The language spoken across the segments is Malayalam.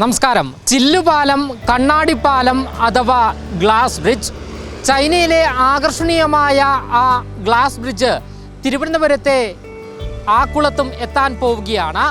നമസ്കാരം. ചില്ലുപാലം കണ്ണാടിപ്പാലം അഥവാ ഗ്ലാസ് ബ്രിഡ്ജ്. ചൈനയിലെ ആകർഷണീയമായ ആ ഗ്ലാസ് ബ്രിഡ്ജ് തിരുവനന്തപുരത്തെ ആക്കുളത്തും എത്താൻ പോവുകയാണ്.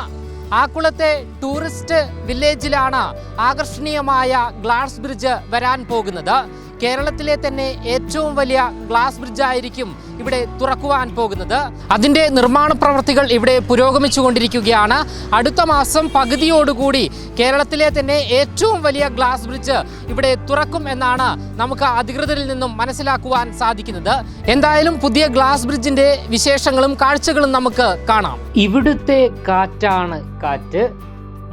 ആക്കുളത്തെ ടൂറിസ്റ്റ് വില്ലേജിലാണ് ആകർഷണീയമായ ഗ്ലാസ് ബ്രിഡ്ജ് വരാൻ പോകുന്നത്. കേരളത്തിലെ തന്നെ ഏറ്റവും വലിയ ഗ്ലാസ് ബ്രിഡ്ജ് ആയിരിക്കും ഇവിടെ തുറക്കുവാൻ പോകുന്നത്. അതിന്റെ നിർമ്മാണ പ്രവർത്തികൾ ഇവിടെ പുരോഗമിച്ചുകൊണ്ടിരിക്കുകയാണ്. അടുത്ത മാസം പകുതിയോടുകൂടി കേരളത്തിലെ തന്നെ ഏറ്റവും വലിയ ഗ്ലാസ് ബ്രിഡ്ജ് ഇവിടെ തുറക്കും എന്നാണ് നമുക്ക് അധികൃതരിൽ നിന്നും മനസ്സിലാക്കുവാൻ സാധിക്കുന്നത്. എന്തായാലും പുതിയ ഗ്ലാസ് ബ്രിഡ്ജിന്റെ വിശേഷങ്ങളും കാഴ്ചകളും നമുക്ക് കാണാം. ഇവിടുത്തെ കാറ്റാണ് കാറ്റ്.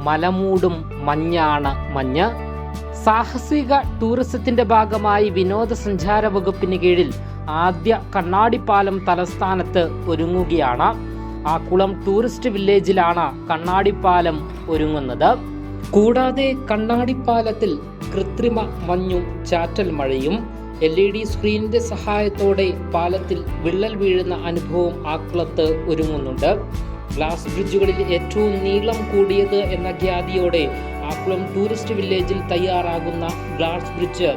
മലമൂടും മഞ്ഞാണ് മഞ്ഞ്. സാഹസിക ടൂറിസത്തിന്റെ ഭാഗമായി വിനോദസഞ്ചാര വകുപ്പിന് കീഴിൽ ആദ്യ കണ്ണാടിപ്പാലം തലസ്ഥാനത്ത് ഒരുങ്ങുകയാണ്. ആക്കുളം ടൂറിസ്റ്റ് വില്ലേജിലാണ് കണ്ണാടിപ്പാലം ഒരുങ്ങുന്നത്. കൂടാതെ കണ്ണാടിപ്പാലത്തിൽ കൃത്രിമ മഞ്ഞും ചാറ്റൽ മഴയും എൽ ഇ ഡി സ്ക്രീനിന്റെ സഹായത്തോടെ പാലത്തിൽ വിള്ളൽ വീഴുന്ന അനുഭവം ആക്കുളത്ത് ഒരുങ്ങുന്നുണ്ട്. ഗ്ലാസ് ബ്രിഡ്ജുകളിൽ ഏറ്റവും നീളം കൂടിയത് എന്ന ഖ്യാതിയോടെ ആക്കുളം ടൂറിസ്റ്റ് വില്ലേജിൽ തയ്യാറാകുന്ന ഗ്ലാസ് ബ്രിഡ്ജ്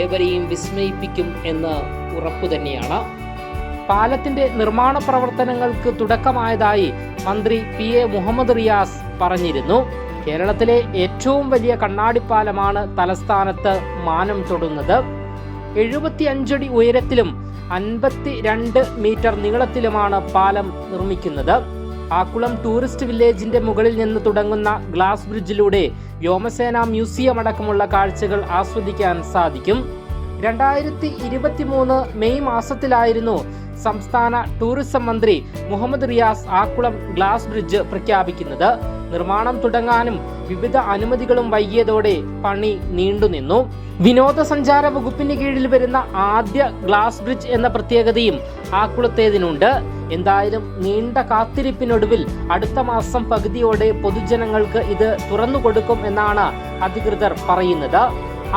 ഏവരെയും വിസ്മയിപ്പിക്കും എന്ന് ഉറപ്പു തന്നെയാണ്. പാലത്തിന്റെ നിർമ്മാണ പ്രവർത്തനങ്ങൾക്ക് തുടക്കമായതായി മന്ത്രി പി എ മുഹമ്മദ് റിയാസ് പറഞ്ഞിരുന്നു. കേരളത്തിലെ ഏറ്റവും വലിയ കണ്ണാടിപ്പാലമാണ് തലസ്ഥാനത്ത് മാനം തൊടുന്നത്. എഴുപത്തി അഞ്ചടി ഉയരത്തിലും അൻപത്തി രണ്ട് മീറ്റർ നീളത്തിലുമാണ് പാലം നിർമ്മിക്കുന്നത്. ആക്കുളം ടൂറിസ്റ്റ് വില്ലേജിന്റെ മുകളിൽ നിന്ന് തുടങ്ങുന്ന ഗ്ലാസ് ബ്രിഡ്ജിലൂടെ വ്യോമസേന മ്യൂസിയം അടക്കമുള്ള കാഴ്ചകൾ ആസ്വദിക്കാൻ സാധിക്കും. രണ്ടായിരത്തി ഇരുപത്തി മൂന്ന് മെയ് മാസത്തിലായിരുന്നു സംസ്ഥാന ടൂറിസം മന്ത്രി മുഹമ്മദ് റിയാസ് ആക്കുളം ഗ്ലാസ് ബ്രിഡ്ജ് പ്രഖ്യാപിക്കുന്നത്. നിർമ്മാണം തുടങ്ങാനും വിവിധ അനുമതികളും വൈകിയതോടെ പണി നീണ്ടുനിന്നു വിനോദസഞ്ചാര വകുപ്പിന് കീഴിൽ വരുന്ന ആദ്യ ഗ്ലാസ് ബ്രിഡ്ജ് എന്ന പ്രത്യേകതയും ആക്കുളത്തേതിനുണ്ട്. എന്തായാലും നീണ്ട കാത്തിരിപ്പിനൊടുവിൽ അടുത്ത മാസം പകുതിയോടെ പൊതുജനങ്ങൾക്ക് ഇത് തുറന്നു കൊടുക്കും എന്നാണ് അധികൃതർ പറയുന്നത്.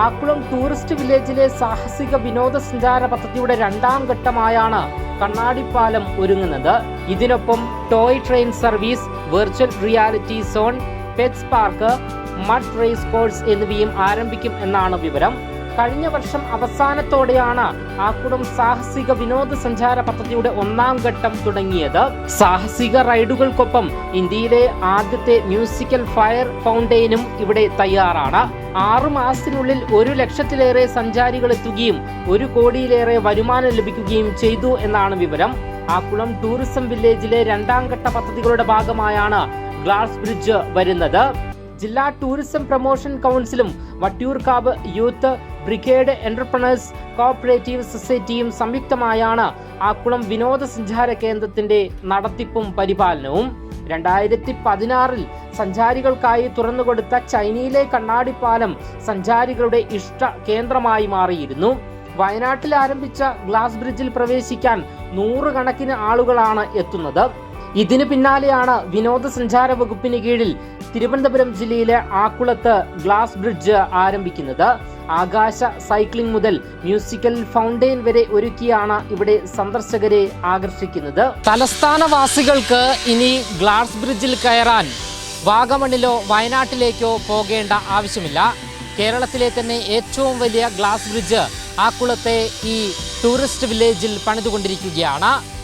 ആക്കുളം ടൂറിസ്റ്റ് വില്ലേജിലെ സാഹസിക വിനോദസഞ്ചാര പദ്ധതിയുടെ രണ്ടാം ഘട്ടമായാണ് കണ്ണാടിപ്പാലം ഒരുങ്ങുന്നത്. ഇതിനൊപ്പം toy train service virtual reality zone pets park mud race course എന്നിവയും ആരംഭിക്കും എന്നാണ് വിവരം. കഴിഞ്ഞ വർഷം അവസാനത്തോടെയാണ് ആക്കുടം സാഹസിക വിനോദസഞ്ചാര പദ്ധതിയുടെ ഒന്നാം ഘട്ടം തുടങ്ങിയത്. സാഹസിക റൈഡുകൾക്കൊപ്പം ഇന്ത്യയിലെ ആദ്യത്തെ മ്യൂസിക്കൽ ഫയർ ഫൗണ്ടെയിനും ഇവിടെ തയ്യാറാണ്. ആറു മാസത്തിനുള്ളിൽ ഒരു ലക്ഷത്തിലേറെ സഞ്ചാരികൾ എത്തുകയും ഒരു കോടിയിലേറെ വരുമാനം ലഭിക്കുകയും ചെയ്തു എന്നാണ് വിവരം. ആക്കുളം ടൂറിസം വില്ലേജിലെ രണ്ടാം ഘട്ട പദ്ധതികളുടെ ഭാഗമായാണ് ഗ്ലാസ് ബ്രിഡ്ജ് വരുന്നത്. ജില്ലാ tourism promotion കൗൺസിലും Vattiyoorkavu youth brigade entrepreneurs cooperative സൊസൈറ്റിയും സംയുക്തമായാണ് ആക്കുളം വിനോദസഞ്ചാര കേന്ദ്രത്തിന്റെ നടത്തിപ്പും പരിപാലനവും. രണ്ടായിരത്തി പതിനാറിൽ സഞ്ചാരികൾക്കായി തുറന്നുകൊടുത്ത ചൈനയിലെ കണ്ണാടിപ്പാലം സഞ്ചാരികളുടെ ഇഷ്ട കേന്ദ്രമായി മാറിയിരുന്നു. വയനാട്ടിൽ ആരംഭിച്ച ഗ്ലാസ് ബ്രിഡ്ജിൽ പ്രവേശിക്കാൻ നൂറുകണക്കിന് ആളുകളാണ് എത്തുന്നത്. ഇതിന് പിന്നാലെയാണ് വിനോദസഞ്ചാര വകുപ്പിന് കീഴിൽ തിരുവനന്തപുരം ജില്ലയിലെ ആക്കുളത്ത് ഗ്ലാസ് ബ്രിഡ്ജ് ആരംഭിക്കുന്നത്. ആകാശ സൈക്ലിംഗ് മുതൽ മ്യൂസിക്കൽ ഫൗണ്ടെയിൻ വരെ ഒരുക്കിയാണ് ഇവിടെ സന്ദർശകരെ ആകർഷിക്കുന്നത്. തലസ്ഥാനവാസികൾക്ക് ഇനി ഗ്ലാസ് ബ്രിഡ്ജിൽ കയറാൻ വാഗമണിലോ വയനാട്ടിലേക്കോ പോകേണ്ട ആവശ്യമില്ല. കേരളത്തിലെ തന്നെ ഏറ്റവും വലിയ ഗ്ലാസ് ബ്രിഡ്ജ് ആക്കുളത്തെ ഈ ടൂറിസ്റ്റ് വില്ലേജിൽ പണിതുകൊണ്ടിരിക്കുകയാണ്.